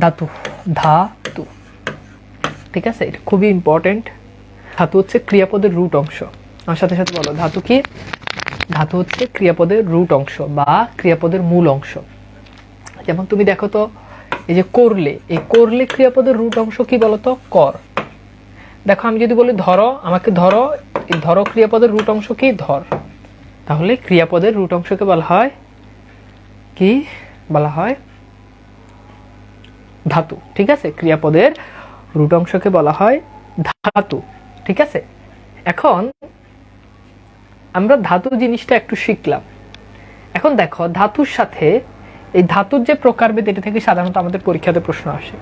ধাতু। ধাতু। ঠিক আছে? এটা খুবই ইম্পর্টেন্ট ধাতু হচ্ছে ক্রিয়াপদের রুট অংশ। আমার সাথে সাথে বলো, ধাতু কি? ধাতু হচ্ছে ক্রিয়াপদের রুট অংশ বা ক্রিয়াপদের মূল অংশ। যেমন তুমি দেখো তো, এই যে করলে, এই করলে ক্রিয়াপদের রুট অংশ কি বলতো? কর। দেখো, আমি যদি বলি ধরো, আমাকে ধরো, এই ধরো ক্রিয়াপদের রুট অংশ কি? ধর। তাহলে ক্রিয়াপদের রুট অংশকে বলা হয় কি? বলা হয় ধাতু, ঠিক আছে? ক্রিয়াপদের রুট অংশকে বলা হয় ধাতু, ঠিক আছে? এখন আমরা ধাতু জিনিসটা একটু শিখলাম। এখন দেখো, ধাতুর সাথে এই ধাতুর যে প্রকারভেদ, এটা থেকে সাধারণত আমাদের পরীক্ষাতে প্রশ্ন আসে।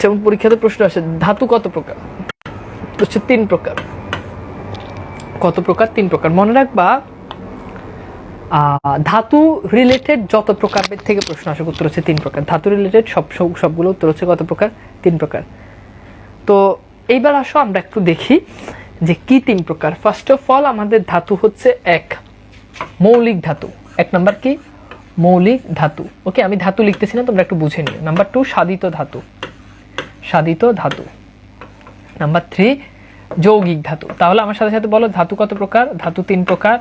যেমন পরীক্ষাতে প্রশ্ন আসে, ধাতু কত প্রকার? তিন প্রকার। কত প্রকার? তিন প্রকার। মনে রাখবা ধাতু রিলেটেড যত প্রকারভেদ থেকে প্রশ্ন আসে, উত্তর হচ্ছে তিন প্রকার। ধাতু রিলেটেড সব, সব- সবগুলো উত্তর হচ্ছে কত প্রকার? তিন প্রকার। তো এইবার আসো, আমরা একটু দেখি যে কি তিন প্রকার। ফার্স্ট অফ অল আমাদের ধাতু হচ্ছে এক। মৌলিক ধাতু। এক নাম্বার কি? মৌলিক ধাতু। ওকে আমি ধাতু লিখতেছি না, তোমরা একটু বুঝে নিও। নাম্বার টু সাদিত ধাতু। সাদিত ধাতু। নাম্বার থ্রি যৌগিক ধাতু। তাহলে আমার সাথে সাথে বলো, ধাতু কত প্রকার? ধাতু তিন প্রকার।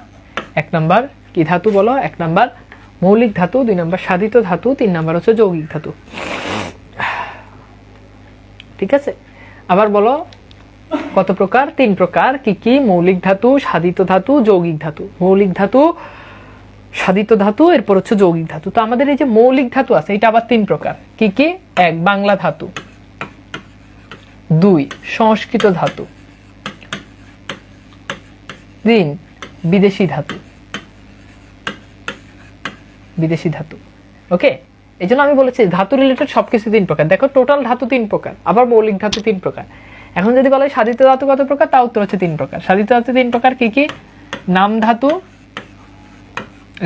এক নাম্বার কি ধাতু বলো? এক নাম্বার মৌলিক ধাতু, দুই নাম্বার সাধিত ধাতু, তিন নাম্বার হচ্ছে যৌগিক ধাতু। ঠিক আছে? আবার বলো, কত প্রকার? তিন প্রকার। কি কি? মৌলিক ধাতু, সাধিত ধাতু, যৌগিক ধাতু। মৌলিক ধাতু, সাধিত ধাতু, এরপর হচ্ছে যৌগিক ধাতু। তো আমাদের এই যে মৌলিক ধাতু আছে, এটা আবার তিন প্রকার। কি কি? এক, বাংলা ধাতু। দুই, সংস্কৃত ধাতু। তিন, বিদেশি ধাতু। বিদেশি ধাতু ওকে এই জন্য আমি বলেছি ধাতু রিলেটেড সব কিছু তিন প্রকার। দেখো টোটাল ধাতু তিন প্রকার, আবার মৌলিক ধাতু তিন প্রকার। এখন যদি বলে সাধিত ধাতু কত প্রকার তা উত্তর হচ্ছে তিন প্রকার। সাধিত ধাতু তিন প্রকার কি কি? নাম ধাতু,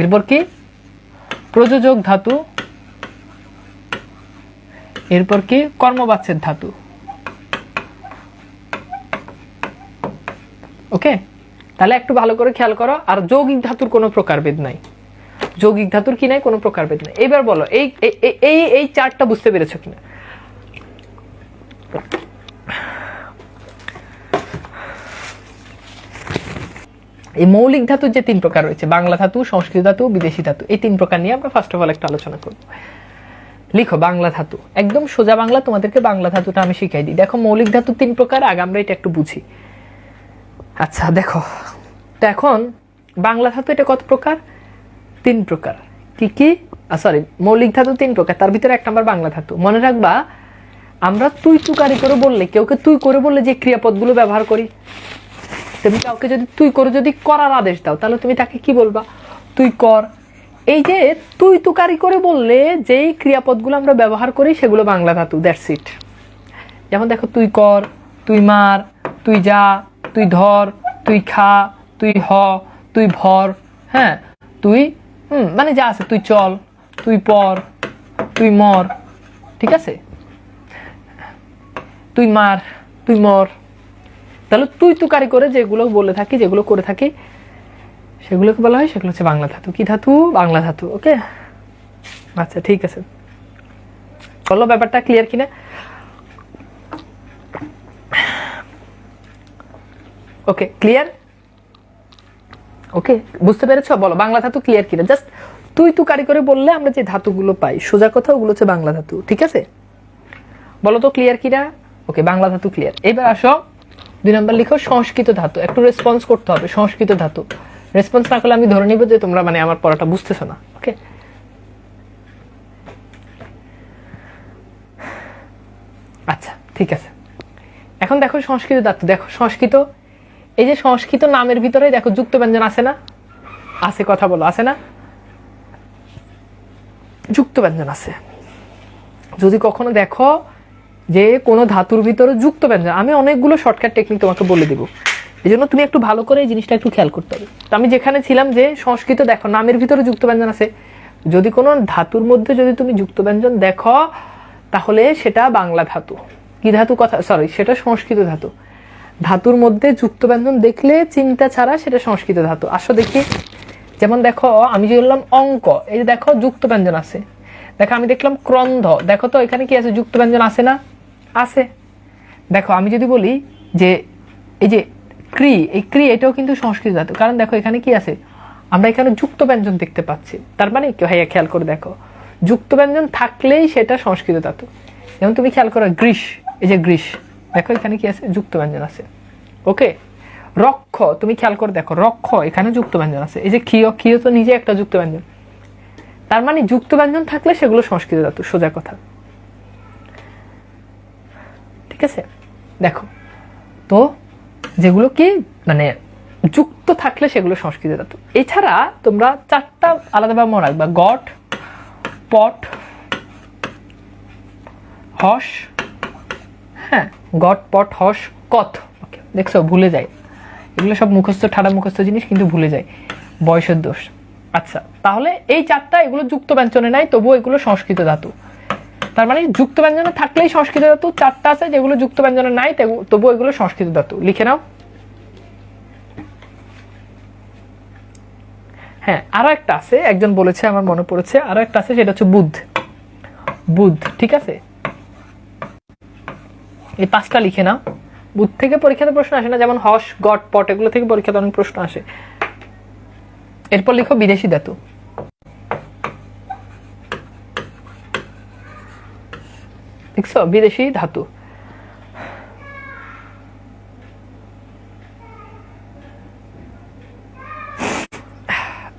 এরপর কি? প্রযোজক ধাতু, এরপর কি? কর্মবাচ্যের ধাতু ওকে তাহলে একটু ভালো করে খেয়াল করো। আর যৌগিক ধাতুর কোনো প্রকারভেদ নাই। যৌগিক ধাতুর কি নাই কোনো প্রকারভেদ নাই। এবার বলো, এই, এই- এই- চারটা বুঝতে পেরেছ কিনা? এই মৌলিক ধাতুর যে তিন প্রকার রয়েছে, বাংলা ধাতু, সংস্কৃত ধাতু, বিদেশি ধাতু, এই তিন প্রকার নিয়ে আমরা ফার্স্ট অফ অল একটা আলোচনা করব। লিখো, বাংলা ধাতু। একদম সোজা বাংলা, তোমাদেরকে বাংলা ধাতুটা আমি শিখাই দিই। দেখো, মৌলিক ধাতু তিন প্রকার, আগে আমরা এটা একটু বুঝি। আচ্ছা দেখো। তো এখন, বাংলা ধাতু এটা কত প্রকার? তিন প্রকার। কি কি? সরি মৌলিক ধাতু তিন প্রকার, তার ভিতরে এক নাম্বার বাংলা ধাতু। মনে রাখবা, আমরা তুই তুকারি করে বললে, কেউকে তুই করে বললে যে ক্রিয়াপদগুলো ব্যবহার করি। তুমি কাউকে যদি তুই করে যদি করার আদেশ দাও, তাহলে তুমি তাকে কি বলবা? তুই কর। এই যে তুই তুকারি করে বললে যেই ক্রিয়াপদগুলো আমরা ব্যবহার করি, সেগুলো বাংলা ধাতু দ্যাটস ইট যেমন দেখো, তুই কর, তুই মার, তুই যা, তুই ধর, তুই খা, তুই হ, তুই ভর হ্যাঁ? তুই হুম মানে যা আছে, তুই চল, তুই পর, তুই মর, ঠিক আছে? তুই মার, তুই মর। তাহলে তুই তুকারি করে যেগুলো বলে থাকি, যেগুলো করে থাকি, সেগুলোকে বলা হয়, সেগুলো হচ্ছে বাংলা ধাতু। কি ধাতু? বাংলা ধাতু, ওকে? আচ্ছা ঠিক আছে। বলো, ব্যাপারটা ক্লিয়ার কিনা? ওকে ক্লিয়ার ওকে বুঝতে পেরেছ? বলো, বাংলা ধাতু ক্লিয়ার কিনা? জাস্ট তুই তুকারি করে বললে আমরা যে ধাতুগুলো পাই, সোজা কথা ওগুলো হচ্ছে বাংলা ধাতু, ঠিক আছে? বলো তো ক্লিয়ার কিনা? ওকে বাংলা ধাতু ক্লিয়ার এবার আসো, দুই নম্বর লিখো, সংস্কৃত ধাতু। একটু রেসপন্স করতে হবে, সংস্কৃত ধাতু। রেসপন্স না করলে আমি ধরে নিব যে তোমরা মানে আমার পড়াটা বুঝতেছো না ওকে আচ্ছা ঠিক আছে। এখন দেখো সংস্কৃত ধাতু, দেখো সংস্কৃত এই যে সংস্কৃত নামের ভিতরে দেখো যুক্ত ব্যঞ্জন আছে না? আছে, কথা বলো, আছে না? যুক্ত ব্যঞ্জন আছে। যদি কখনো দেখো যে কোনো ধাতুর ভিতরে যুক্ত ব্যঞ্জন আমি অনেকগুলো শর্টকাট টেকনিক তোমাকে বলে দেবো। এই জন্য তুমি একটু ভালো করে এই জিনিসটা একটু খেয়াল করতে হবে। তো আমি যেখানে ছিলাম যে সংস্কৃত দেখো, নামের ভিতরে যুক্ত ব্যঞ্জন আছে। যদি কোনো ধাতুর মধ্যে যদি তুমি যুক্ত ব্যঞ্জন দেখো, তাহলে সেটা বাংলা ধাতু। কি ধাতু কথা? সরি সেটা সংস্কৃত ধাতু। ধাতুর মধ্যে যুক্ত ব্যঞ্জন দেখলে চিন্তা ছাড়া সেটা সংস্কৃত ধাতু। আসো দেখি। যেমন দেখো, আমি যে বললাম অঙ্ক, এই যে দেখো যুক্ত ব্যঞ্জন আছে। দেখো, আমি দেখলাম ক্রন্ধ। দেখো তো, এখানে কি আছে? যুক্ত ব্যঞ্জন আছে না? আছে। দেখো, আমি যদি বলি যে, এই যে ক্রি, এই ক্রি, এটাও কিন্তু সংস্কৃত ধাতু। কারণ দেখো, এখানে কি আছে? আমরা এখানে যুক্ত ব্যঞ্জন দেখতে পাচ্ছি। তার মানে কি? ভাইয়া, খেয়াল করে দেখো। যুক্ত ব্যঞ্জন থাকলেই সেটা সংস্কৃত ধাতু। যেমন তুমি খেয়াল করো গ্রীষ এই যে গ্রীষ দেখো, এখানে কি আছে? যুক্ত ব্যঞ্জন আছে। ওকে রক্ষ, তুমি খেয়াল করে দেখো, রক্ষ, এখানে যুক্ত ব্যঞ্জন আছে। এই যে ক্ষীয় ক্ষীয় তো নিজে একটা যুক্ত ব্যঞ্জন তার মানে যুক্ত ব্যঞ্জন থাকলে সেগুলো সংস্কৃত ধাতু সোজা কথা। ঠিক আছে? দেখো, তো যেগুলো কি? মানে যুক্ত থাকলে সেগুলো সংস্কৃত ধাতু এছাড়া তোমরা চারটা আলাদাভাবে মনে রাখবা। গট, পট, হস হ্যাঁ গট, পট, হস কথ ওকে দেখছ, ভুলে যায়। এগুলো সব মুখস্থ, ঠাড়া মুখস্থ জিনিস, কিন্তু ভুলে যায়। বয়সের দোষ। আচ্ছা তাহলে এই চারটা এগুলো যুক্ত ব্যঞ্জনে নাই, তবুও এগুলো সংস্কৃত ধাতু। তার মানে যুক্ত ব্যঞ্জনে থাকলেই সংস্কৃত ধাতু, চারটা আছে, যেগুলো যুক্ত ব্যঞ্জনে নাই তবুও এগুলো সংস্কৃত ধাতু। লিখে নাও। হ্যাঁ আরও একটা আছে, একজন বলেছে, আমার মনে পড়েছে, আরও একটা আছে, সেটা হচ্ছে বুধ। বুধ, ঠিক আছে? এই পাঁচটা লিখে নাও। বুধ থেকে পরীক্ষাতে প্রশ্ন আসে না, যেমন হস, গট, পট, এগুলো থেকে পরীক্ষাতে অনেক প্রশ্ন আসে। এরপর লিখো বিদেশি ধাতু। দেখছ? বিদেশি ধাতু।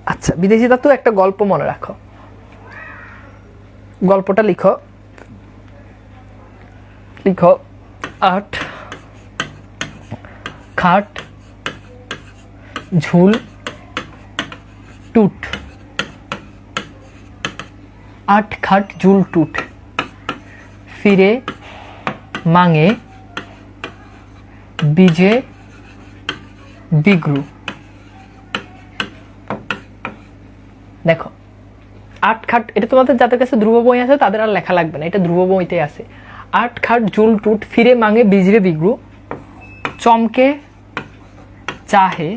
আচ্ছা বিদেশি ধাতু একটা গল্প মনে রাখো। গল্পটা লিখো। লিখো। আট, খাট, ঝুল, টুট। আট, খাট, ঝুল, টুট। ফিরে, মাঙে, বিজে, বিগ্রু। দেখো, আট, খাট, এটা তোমাদের যাদের কাছে ধ্রুব বই আছে, তাদের আর লেখা লাগবে না, এটা ধ্রুব বইতে আছে। আট খাট জুল টুট ফিরে মাঙে বিজরে বিগ্রু, চমকে চাহে,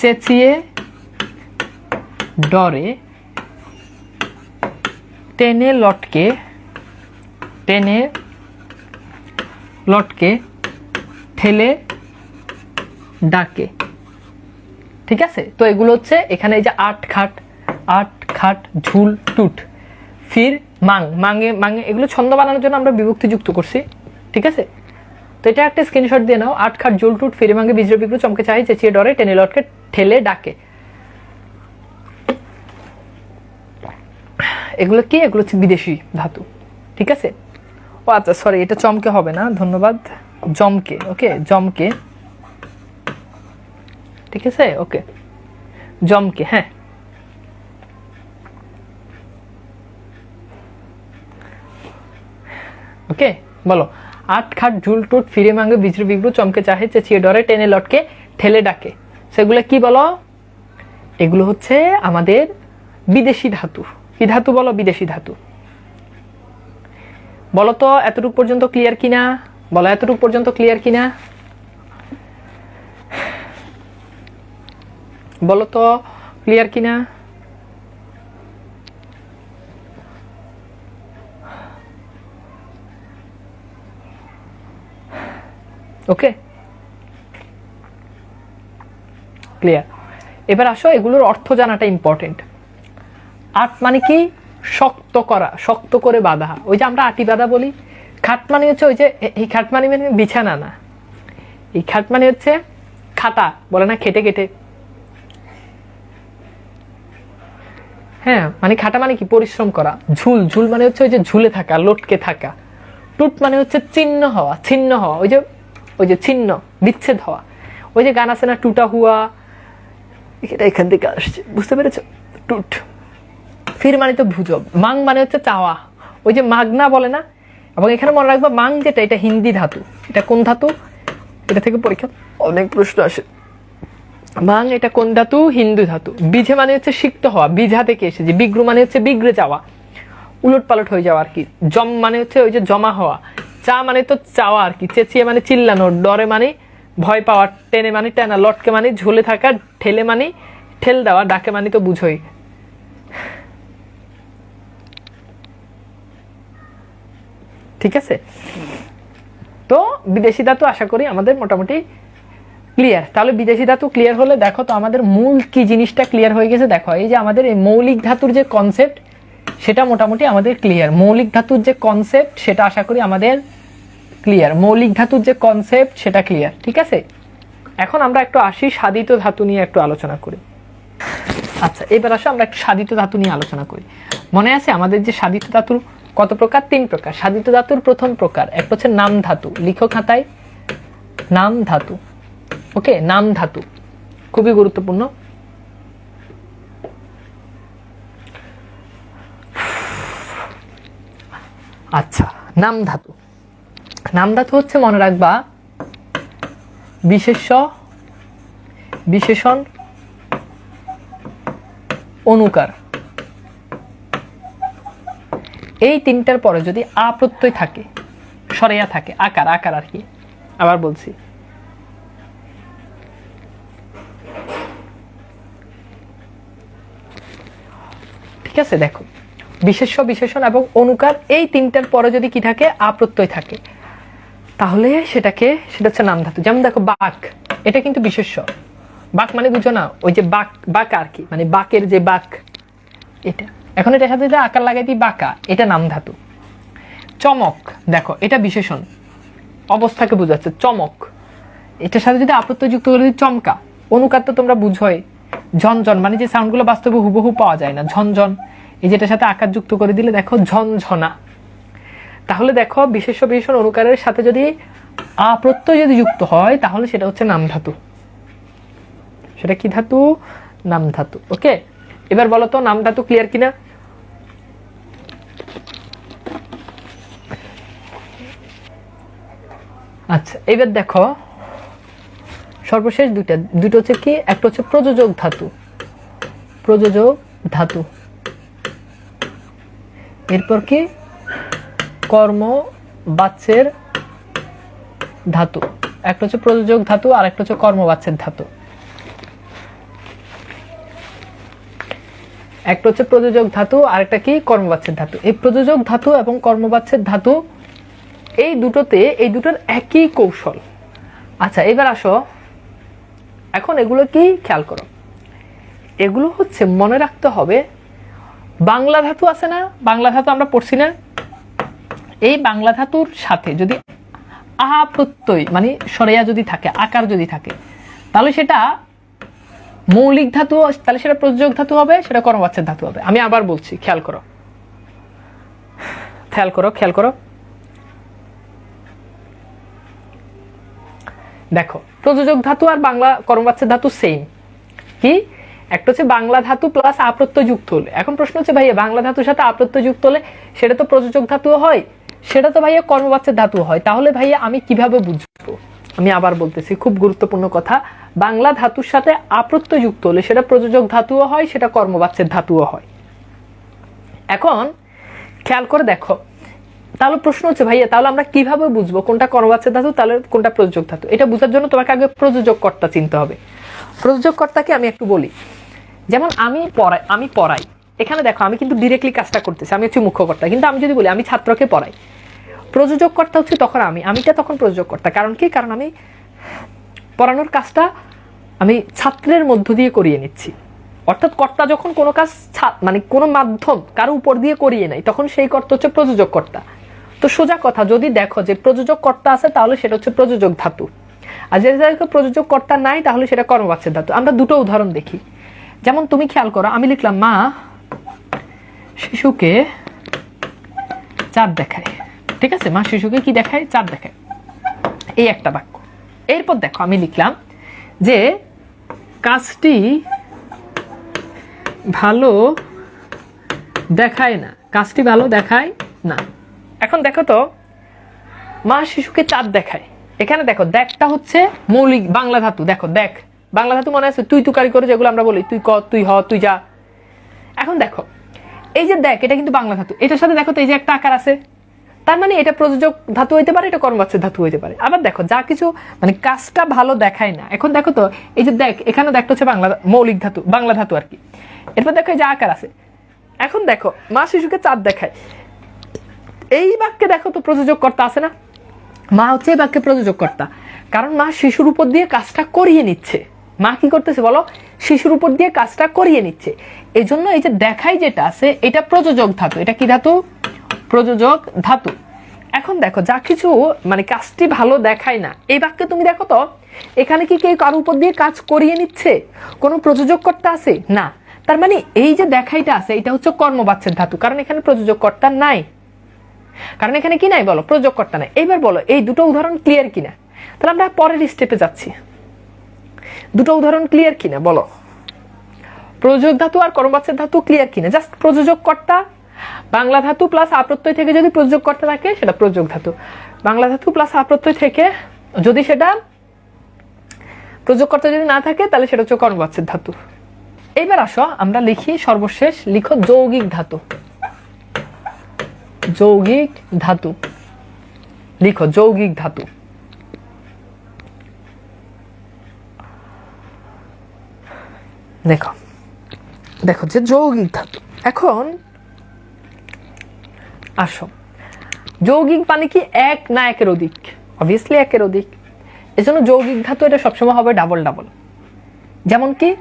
চেঁচিয়ে ডরে, টেনে লটকে টেনে লটকে, ঠেলে ডাকে। ঠিক আছে? তো এগুলো হচ্ছে এখানে এই যে আট খাট আট খাট ঝুল টুট। ফির মাং, মাঙে মাঙে, এগুলো ছন্দ বানানোর জন্য আমরা বিভক্তি যুক্ত করছি, ঠিক আছে? তো এটা একটা স্ক্রিনশট দিয়ে নাও, আট খাট ঝুল টুট, ফিরে মাঙ্গে বিজয় বিগ্রু চমকে চাই, চেঁচিয়ে ডরে, টেনে লটকে, ঠেলে ডাকে। এগুলো কি? এগুলো হচ্ছে বিদেশি ধাতু, ঠিক আছে? ও আচ্ছা সরি এটা চমকে হবে না, ধন্যবাদ। জমকে ওকে জমকে। ঠিক আছে? ওকে জমকে হ্যাঁ। ওকে বলো। আট খাট ঝুল টুট, ফিরে মাঙ্গে বিজড়ি বিগ্রু চমকে চাহে, চেঁচিয়ে ডরে, টেনে লটকে, ঠেলে ডাকে। সেগুলো কি বলো? এগুলো হচ্ছে আমাদের বিদেশি ধাতু। কি ধাতু বলো? বিদেশি ধাতু। বলো তো, এতটুকু পর্যন্ত ক্লিয়ার কিনা? বলো, এতটুকু পর্যন্ত ক্লিয়ার কিনা? বলো তো ক্লিয়ার কিনা? ওকে ক্লিয়ার এবার আসো, এগুলোর অর্থ জানাটা ইম্পর্টেন্ট আট মানে কি? শক্ত করা, শক্ত করে বাঁধা। ওই যে আমরা আটি বাঁধা বলি, খাট মানে হচ্ছে ওই যে এই খাট মানে বিছানা না। এই খাট মানে হচ্ছে খাটা, বলে না খেটে কেটে হ্যাঁ মানে খাটা মানে কি? পরিশ্রম করা। ঝুল ঝুল মানে হচ্ছে ওই যে ঝুলে থাকা, লটকে থাকা। টুট মানে হচ্ছে চিহ্ন হওয়া, ছিন্ন হওয়া। ওই যে ওই যে ছিন্ন, বিচ্ছেদ হওয়া। ওই যে গান আছে না, টুটা হুয়া? এটা এখান থেকে আসছে, বুঝতে পেরেছ? টুট। ফির মানে তো ভুজব। মাং মানে হচ্ছে চাওয়া। ওই যে মাগনা বলে না? এবং এখানে মনে রাখবা, মাং যেটা, এটা হিন্দি ধাতু। এটা কোন ধাতু? এটা থেকে পরীক্ষা। অনেক প্রশ্ন আসে। মাং এটা কোন ধাতু? হিন্দু ধাতু। বিঝে মানে হচ্ছে সিক্ত হওয়া, বিঝা থেকে এসেছে। বিগ্রু মানে হচ্ছে বিগ্রে যাওয়া। উলট পালট হয়ে যাওয়া আর কি। জম মানে হচ্ছে ওই যে জমা হওয়া। চা মানে তো চাওয়া আর কি। চেঁচিয়ে মানে চিল্লানো, ডরে মানে ভয় পাওয়া, টেনে মানে টেনা, লটকে মানে ঝুলে থাকা, ঠেলে মানে ঠেল দেওয়া, ডাকে মানে তো বুঝোই। ঠিক আছে? তো বিদেশি ধাতু আশা করি আমাদের মোটামুটি ক্লিয়ার তাহলে বিদেশি ধাতু ক্লিয়ার হলে দেখো তো আমাদের মূল কি জিনিসটা ক্লিয়ার হয়ে গেছে দেখো। এই যে আমাদের এই মৌলিক ধাতুর যে কনসেপ্ট সেটা মোটামুটি আমাদের ক্লিয়ার মৌলিক ধাতুর যে কনসেপ্ট সেটা আশা করি আমাদের ক্লিয়ার মৌলিক ধাতুর যে কনসেপ্ট সেটা ক্লিয়ার ঠিক আছে? এখন আমরা একটু আসি সাদিত ধাতু নিয়ে একটু আলোচনা করি। আচ্ছা এবার আসো আমরা একটু সাদিত ধাতু নিয়ে আলোচনা করি। মনে আছে আমাদের যে সাদিত ধাতুর কত প্রকার? তিন প্রকার। সাদিত ধাতুর প্রথম প্রকার, একটা হচ্ছে নাম ধাতু লিখো খাতায় নাম ধাতু। ওকে, নাম ধাতু, খুবই গুরুত্বপূর্ণ। আচ্ছা নাম ধাতু। নাম ধাতু হচ্ছে মনে রাখবা। বিশেষ্য, বিশেষণ, অনুকার। এই তিনটার পরে যদি আ প্রত্যয় থাকে সরেয়া থাকে, আকার আকার আর কি, আবার বলছি। ঠিক আছে, দেখো। বিশেষ্য, বিশেষণ এবং অনুকার, এই তিনটার পরে যদি কি থাকে আ প্রত্যয় থাকে। তাহলে সেটাকে, সেটা হচ্ছে নাম ধাতু। যেমন দেখো বাক, এটা কিন্তু বিশেষ্য। বাক মানে বুঝো না, ওই যে বাক বাক আর কি মানে বাকের যে বাক, এটা। এখন এটার সাথে যদি আকার লাগাই দিই বাঁকা, এটা নাম ধাতু। চমক, দেখো, এটা বিশেষণ। অবস্থাকে বোঝাচ্ছে, চমক। এটার সাথে যদি আপত্তি যুক্ত করে দিই চমকা। অনুকার তো তোমরা বুঝোই। ঝনঝন মানে যে সাউন্ডগুলো বাস্তবে হুবহু পাওয়া যায় না। ঝনঝন, এই যেটার সাথে আকার যুক্ত করে দিলে দেখো ঝনঝনা। তাহলে দেখো বিশেষ বিশেষণ অনুকারের সাথে যদি আপ্রত্যয় যদি যুক্ত হয়, তাহলে সেটা হচ্ছে নাম ধাতু। সেটা কি ধাতু? নাম ধাতু। ওকে? এবার বলো তো, নাম ধাতু ক্লিয়ার কিনা? আচ্ছা এবার দেখো, সর্বশেষ দুইটা। দুটো হচ্ছে কি? একটা হচ্ছে প্রযোজক ধাতু। প্রযোজক ধাতু। এরপর কি? কর্ম, বাচ্চের ধাতু। একটা হচ্ছে প্রযোজক ধাতু আর একটা হচ্ছে কর্মবাচ্যের ধাতু। একটা হচ্ছে প্রযোজক ধাতু আর একটা কি কর্মবাচ্যের ধাতু। এই প্রযোজক ধাতু এবং কর্মবাচ্যের ধাতু, এই দুটোতে, এই দুটোর একই কৌশল। আচ্ছা এবার আসো। এখন এগুলো কি? খেয়াল করো। এগুলো হচ্ছে মনে রাখতে হবে, বাংলা ধাতু আছে না? বাংলা ধাতু আমরা পড়ছি না? এই বাংলা ধাতুর সাথে যদি আহা প্রত্যয় মানে সরেয়া যদি থাকে, আকার যদি থাকে, তাহলে সেটা মৌলিক ধাতু, তাহলে সেটা প্রযোজক ধাতু হবে, সেটা কর্মবাচ্যের ধাতু হবে। আমি আবার বলছি, খেয়াল করো। খেয়াল করো খেয়াল করো। দেখো, প্রযোজক ধাতু আর বাংলা কর্মবাচ্যের ধাতু সেম কি? একটা হচ্ছে বাংলা ধাতু প্লাস আপ্রত্যয় যুক্ত হলে। এখন প্রশ্ন হচ্ছে, ভাইয়া, বাংলা ধাতুর সাথে আপ্রত্যয় যুক্ত হলে সেটা তো প্রযোজক ধাতু হয় সেটা তো ভাইয়া কর্মবাচ্যের ধাতু হয়। তাহলে ভাইয়া আমি কীভাবে বুঝব? আমি আবার বলতেছি, খুব গুরুত্বপূর্ণ কথা। বাংলা ধাতুর সাথে আপ্রত্যয় যুক্ত হলে সেটা প্রযোজক ধাতুও হয়, সেটা কর্মবাচ্যের ধাতুও হয়। এখন খেয়াল করে দেখো, তাহলে প্রশ্ন হচ্ছে ভাইয়া, তাহলে আমরা কীভাবে বুঝব কোনটা কর্মবাচ্যের ধাতু, তাহলে কোনটা প্রযোজক ধাতু? এটা বোঝার জন্য তোমাকে আগে প্রযোজক কর্তা চিনতে হবে। প্রযোজক কর্তাকে আমি একটু বলি, যেমন আমি পড়াই আমি পড়াই। এখানে দেখো, আমি কিন্তু ডিরেক্টলি কাজটা করতেছি, আমি হচ্ছে মুখ্যকর্তা। কিন্তু আমি যদি বলি, আমি ছাত্রকে পড়াই। প্রযোজক কর্তা হচ্ছে তখন আমি, আমিটা তখন প্রযোজক কর্তা কারণ কি? কারণ আমি পড়ানোর কাজটা আমি ছাত্রের মধ্য দিয়ে করিয়ে নিচ্ছি। অর্থাৎ কর্তা যখন কোনো কাজ মানে কোনো মাধ্যম কারও উপর দিয়ে করিয়ে নেয়, তখন সেই কর্তা হচ্ছে প্রযোজক কর্তা তো সোজা কথা, যদি দেখো যে প্রযোজক কর্তা আছে, তাহলে সেটা হচ্ছে প্রযোজক ধাতু। আর যে জায়গায় প্রযোজক কর্তা নাই, তাহলে সেটা কর্মবাচ্যের ধাতু। আমরা দুটো উদাহরণ দেখি। যেমন তুমি খেয়াল করো, আমি লিখলাম, মা শিশুকে চাঁদ দেখায়। ঠিক আছে? মা শিশুকে কি দেখায়? চাঁদ দেখায়। এই একটা বাক্য। এরপর দেখো, আমি লিখলাম যে, কাজটি ভালো দেখায় না। কাজটি ভালো দেখায় না। এখন দেখো তো, মা শিশুকে চাঁদ দেখায়। এখানে দেখো, দেখটা হচ্ছে মৌলিক বাংলা ধাতু। দেখো, দেখ। বাংলা ধাতু মনে আছে তুই তুকারি করে যেগুলো আমরা বলি, তুই ক, তুই হ, তুই যা। এখন দেখো এই যে দেখ, এটা কিন্তু বাংলা ধাতু। এটার সাথে দেখো তো এই যে একটা আকার আছে। তার মানে এটা প্রযোজক ধাতু হইতে পারে, এটা কর্মবাচ্যের ধাতু হইতে পারে। আবার দেখো, যা কিছু মানে কাজটা ভালো দেখায় না। এখন দেখো তো, এই যে দেখ এখানে দেখতে হচ্ছে বাংলা মৌলিক ধাতু, বাংলা ধাতু আর কি। এরপর দেখো এই যে আকার আছে। এখন দেখো, মা শিশুকে চাঁদ দেখায়। এই বাক্যে দেখো তো প্রযোজক কর্তা আছে না? মা হচ্ছে এই বাক্যে প্রযোজক কর্তা কারণ মা শিশুর উপর দিয়ে কাজটা করিয়ে নিচ্ছে। মা কি করতেছে বলো? শিশুর উপর দিয়ে কাজটা করিয়ে নিচ্ছে। এই জন্য এই যে দেখাই যেটা আছে, এটা প্রযোজক ধাতু। এটা কি ধাতু? প্রযোজক ধাতু। এখন দেখো, যা কিছু মানে কাজটি ভালো দেখায় না। এই বাক্যে তুমি দেখো তো, এখানে কি কেউ কারোর উপর দিয়ে কাজ করিয়ে নিচ্ছে? কোনো প্রযোজক কর্তা আছে? না। তার মানে এই যে দেখাইটা আছে, এটা হচ্ছে কর্মবাচ্যের ধাতু। কারণ এখানে প্রযোজক কর্তা নাই। কারণ এখানে কি নাই বলো? প্রযোজক কর্তা নাই। এইবার বলো, এই দুটো উদাহরণ ক্লিয়ার কিনা? তাহলে আমরা পরের স্টেপে যাচ্ছি। দুটো উদাহরণ ক্লিয়ার কিনা, বলো। প্রযোজক ধাতু আর কর্মবাচ্যের ধাতু ক্লিয়ার কিনা? জাস্ট প্রযোজক কর্তা, বাংলা ধাতু প্লাস আপ্রত্যয় থেকে যদি প্রযোজক কর্তা থাকে, সেটা প্রযোজক ধাতু। বাংলা ধাতু প্লাস আপ্রত্যয় থেকে যদি সেটা প্রযোজক কর্তা যদি না থাকে, তাহলে সেটা হচ্ছে কর্মবাচ্যের ধাতু। এইবার আসো, আমরা লিখি সর্বশেষ, লিখো যৌগিক ধাতু। যৌগিক ধাতু। লিখো যৌগিক ধাতু। দেখো। দেখো যে যৌগিক ধাতু। এখন আসো। যৌগিক মানে কি? এক না একের অধিক। অবভিয়াসলি একের অধিক। এজন্য যৌগিক ধাতু এটা সবসময় হবে ডাবল ডাবল যেমন কি?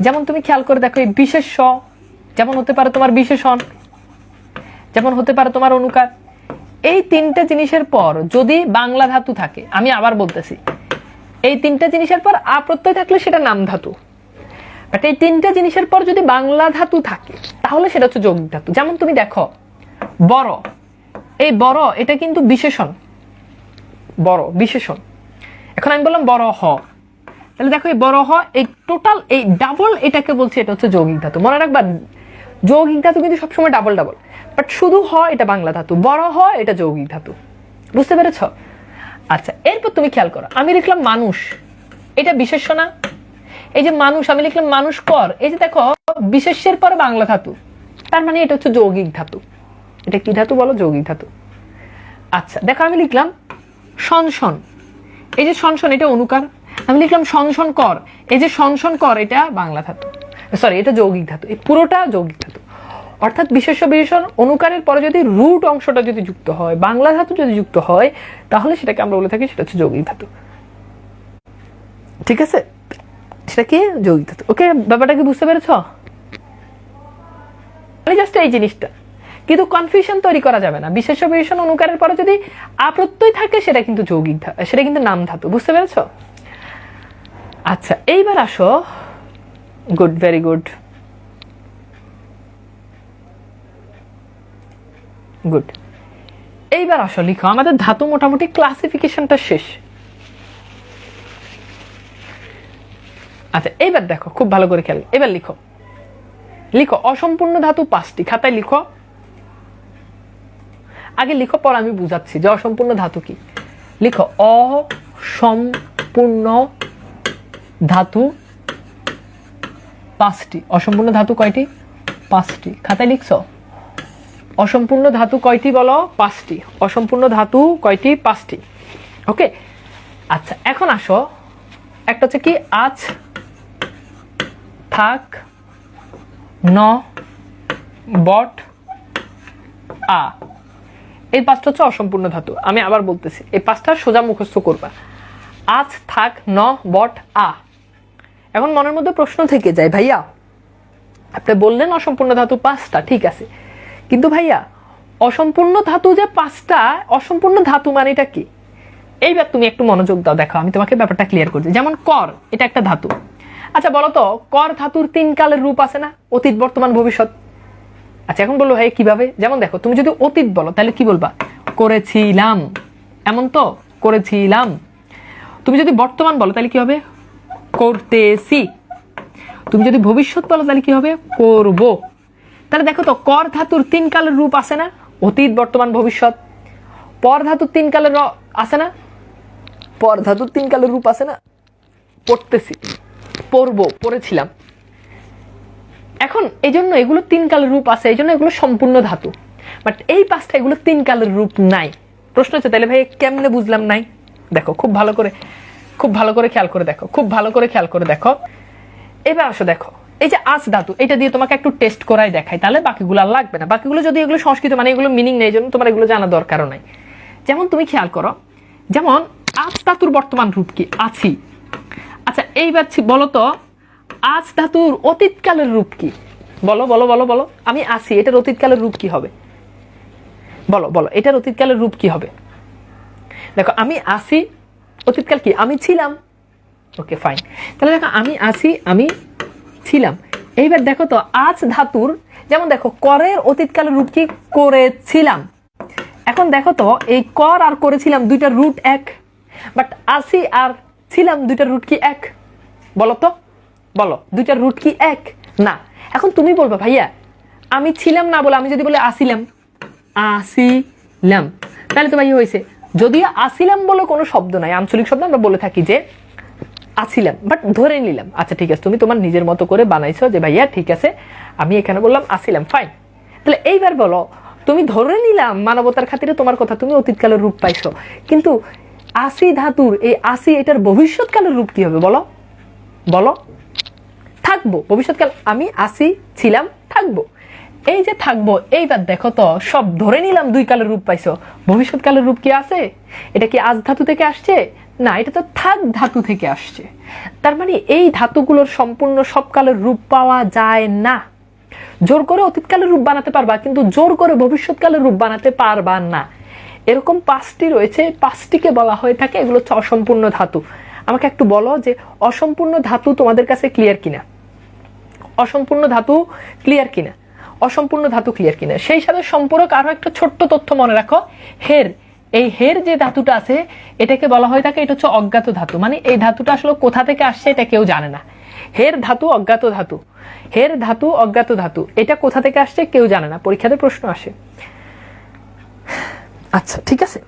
যেমন তুমি খেয়াল করে দেখো এই বিশেষ স। যেমন হতে পারে তোমার বিশেষণ। যেমন হতে পারে তোমার অনুকার। এই তিনটা জিনিসের পর যদি বাংলা ধাতু থাকে, আমি আবার বলতেছি। এই তিনটা জিনিসের পর আপ্রত্যয় থাকলে সেটা নাম ধাতু। বাট এই তিনটা জিনিসের পর যদি বাংলা ধাতু থাকে, তাহলে সেটা হচ্ছে যৌগিক ধাতু। যেমন তুমি দেখো, বড়। এই বড়, এটা কিন্তু বিশেষণ। বড়, বিশেষণ। এখন আমি বললাম বড় হ। তাহলে দেখো এই বড় হ, এই টোটাল এই ডাবল এটাকে বলছে, এটা হচ্ছে যৌগিক ধাতু। মনে রাখবা, যৌগিক ধাতু কিন্তু সবসময় ডাবল ডাবল বাট শুধু হ, এটা বাংলা ধাতু। বড় হ, এটা যৌগিক ধাতু। বুঝতে পেরেছ? আচ্ছা এরপর তুমি খেয়াল করো, আমি লিখলাম মানুষ। এটা বিশেষ্য না এই যে মানুষ, আমি লিখলাম মানুষ কর। এই যে দেখো বিশেষের পরে বাংলা ধাতু। তার মানে এটা হচ্ছে যৌগিক ধাতু। এটা কি ধাতু বলো? যৌগিক ধাতু। আচ্ছা দেখো আমি লিখলাম সংশন এই যে সংশন এটা অনুকার। আমি লিখলাম সংশন কর। এই যে সংশন কর, এটা বাংলা ধাতু। সরি এটা যৌগিক ধাতু। এই পুরোটা যৌগিক ধাতু। অর্থাৎ বিশেষ বিশেষণ, অনুকারের পরে যদি রুট অংশটা যদি যুক্ত হয়, বাংলা ধাতু যদি যুক্ত হয়, তাহলে সেটাকে আমরা বলে থাকি সেটা হচ্ছে যৌগিক ধাতু। ঠিক আছে? সেটা কি যৌগিক ধাতু ওকে ব্যাপারটা কি বুঝতে পেরেছ? মানে জাস্ট এই জিনিসটা। কিন্তু কনফিউশন তৈরি করা যাবে না। বিশেষ বিশেষণ অনুকারের পরে যদি আপ্রত্যয় থাকে, সেটা কিন্তু যৌগিক সেটা কিন্তু নাম ধাতু। বুঝতে পেরেছ? আচ্ছা এইবার আসো। গুড ভেরি গুড গুড এইবার আসো, লিখো। আমাদের ধাতু মোটামুটি ক্লাসিফিকেশনটা শেষ। আচ্ছা এবার দেখো, খুব ভালো করে খেয়াল। এবার লিখো। লিখো, অসম্পূর্ণ ধাতু পাঁচটি খাতায় লিখো। আগে লিখো, পর আমি বুঝাচ্ছি যে অসম্পূর্ণ ধাতু কি। লিখো, অসম্পূর্ণ ধাতু পাঁচটি। অসম্পূর্ণ ধাতু কয়টি? পাঁচটি। খাতায় লিখছো? অসম্পূর্ণ ধাতু কয়টি বলো? পাঁচটি। অসম্পূর্ণ ধাতু কয়টি? পাঁচটি। ওকে? আচ্ছা এখন আসো। একটা হচ্ছে কি, আজ থাক, ন, বট, আ। এই পাঁচটা হচ্ছে অসম্পূর্ণ ধাতু। আমি আবার বলতেছি, এই পাঁচটা সোজা মুখস্থ করবা। আজ থাক, ন, বট, আ। এখন মনের মধ্যে প্রশ্ন থেকে যায়, ভাইয়া, আপনি বললেন অসম্পূর্ণ ধাতু পাঁচটা, ঠিক আছে। কিন্তু ভাইয়া, অসম্পূর্ণ ধাতু যে পাঁচটা, অসম্পূর্ণ ধাতু মানেটা কি? এইবার তুমি একটু মনোযোগ দাও, দেখো, আমি তোমাকে ব্যাপারটা ক্লিয়ার করছি। যেমন কর, এটা একটা ধাতু। আচ্ছা বলো তো কর ধাতুর তিন কালের রূপ আছে না? অতীত বর্তমান ভবিষ্যৎ। আচ্ছা এখন বলল ভাই কীভাবে? যেমন দেখো তুমি যদি অতীত বলো তাহলে কি বলবা? করেছিলাম। এমন তো করেছিলাম। তুমি যদি বর্তমান বলো তাহলে কি হবে? করতেছি। তুমি যদি ভবিষ্যৎ বলো তাহলে কি হবে? করব। তাহলে দেখো তো কর ধাতুর তিন কালের রূপ আছে না? অতীত বর্তমান ভবিষ্যৎ। পর ধাতুর তিন কালের আছে না? পর ধাতুর তিন কালের রূপ আছে না? পড়তেছি। পড়ব পড়েছিলাম এখন এই জন্য এগুলো তিন কালের রূপ আছে এই জন্য এগুলো সম্পূর্ণ ধাতু। বাট এই পাঁচটা এগুলো তিন কালের রূপ নাই। প্রশ্ন হচ্ছে, তাহলে ভাই, কেমনে বুঝলাম নাই? দেখো, খুব ভালো করে, খুব ভালো করে খেয়াল করে দেখো, খুব ভালো করে খেয়াল করে দেখো। এবার আসো দেখো, এই যে আস ধাতু, এটা দিয়ে তোমাকে একটু টেস্ট করাই দেখাই, তাহলে বাকিগুলো আর লাগবে না। বাকিগুলো যদি এগুলো সংস্কৃত মানে এগুলো মিনিং নেই জন্য তোমার এগুলো জানা দরকারও নাই। যেমন তুমি খেয়াল করো, যেমন আজ ধাতুর বর্তমান রূপ কি? আছি এইবার ছি- বলো তো, আজ ধাতুর অতীতকালের রূপ কি? বলো বলো বলো বলো। আমি আছি, এটার অতীতকালের রূপ কি হবে? বলো বলো, এটার অতীতকালের রূপ কি হবে? দেখো, আমি আসি অতীতকাল কি? আমি ছিলাম। ওকে ফাইন তাহলে দেখো, আমি আসি আমি ছিলাম। এইবার দেখো তো, আজ ধাতুর, যেমন দেখো, করের অতীতকালের রূপ কি? করেছিলাম। এখন দেখো তো, এই কর আর করেছিলাম দুইটা রুট এক। বাট আসি আর ছিলাম দুইটা রুট কি? এক। বলো তো? বলো, দুইটার রুট কি এক? না। এখন তুমি বলবে, ভাইয়া, আমি ছিলাম না বলে আমি যদি বলে আসিলাম। আসিলাম। তাহলে তো ভাই হয়েছে? যদিও আসিলাম বলে কোনো শব্দ নাই, আঞ্চলিক শব্দ আমরা বলে থাকি যে আছিলাম বাট ধরে নিলাম। আচ্ছা ঠিক আছে, তুমি তোমার নিজের মতো করে বানাইছো যে, ভাইয়া, ঠিক আছে, আমি এখানে বললাম আসিলাম ফাইন তাহলে এইবার বলো, তুমি ধরে নিলাম মানবতার খাতিরে তোমার কথা, তুমি অতীতকালের রূপ পাইছো। কিন্তু আসি ধাতুর, এই আসি এটার ভবিষ্যৎকালের রূপ কি হবে বলো? বলো। থাকব। ভবিষ্যৎকাল আমি আসি, ছিলাম, থাকব। এই যে থাকব, এইবার দেখো তো, সব ধরে নিলাম দুই কালের রূপ পাইছো। ভবিষ্যৎকালের রূপ কি আছে? এটা কি আজ ধাতু থেকে আসছে? না, এটা তো থাক ধাতু থেকে আসছে। তার মানে এই ধাতুগুলোর সম্পূর্ণ সব কালের রূপ পাওয়া যায় না। জোর করে অতীতকালের রূপ বানাতে পারবা, কিন্তু জোর করে ভবিষ্যৎকালের রূপ বানাতে পারবা না। এরকম পাঁচটি রয়েছে, পাঁচটিকে বলা হয়ে থাকে, এগুলো হচ্ছে অসম্পূর্ণ ধাতু। আমাকে একটু বলো যে অসম্পূর্ণ ধাতু তোমাদের কাছে ক্লিয়ার কিনা? অসম্পূর্ণ ধাতু ক্লিয়ার কিনা? অসম্পূর্ণ ধাতু ক্লিয়ার কিনা? সেই সাথে সম্পূরক আরও একটা ছোট্ট তথ্য মনে রাখো। হের, এই হের যে ধাতুটা আছে, এটাকে বলা হয় থাকে এটা হচ্ছে অজ্ঞাত ধাতু। মানে এই ধাতুটা আসলে কোথা থেকে আসছে এটা কেউ জানে না। হের ধাতু অজ্ঞাত ধাতু। হের ধাতু অজ্ঞাত ধাতু। এটা কোথা থেকে আসছে কেউ জানে না। পরীক্ষাতে প্রশ্ন আসে। আচ্ছা ঠিক আছে।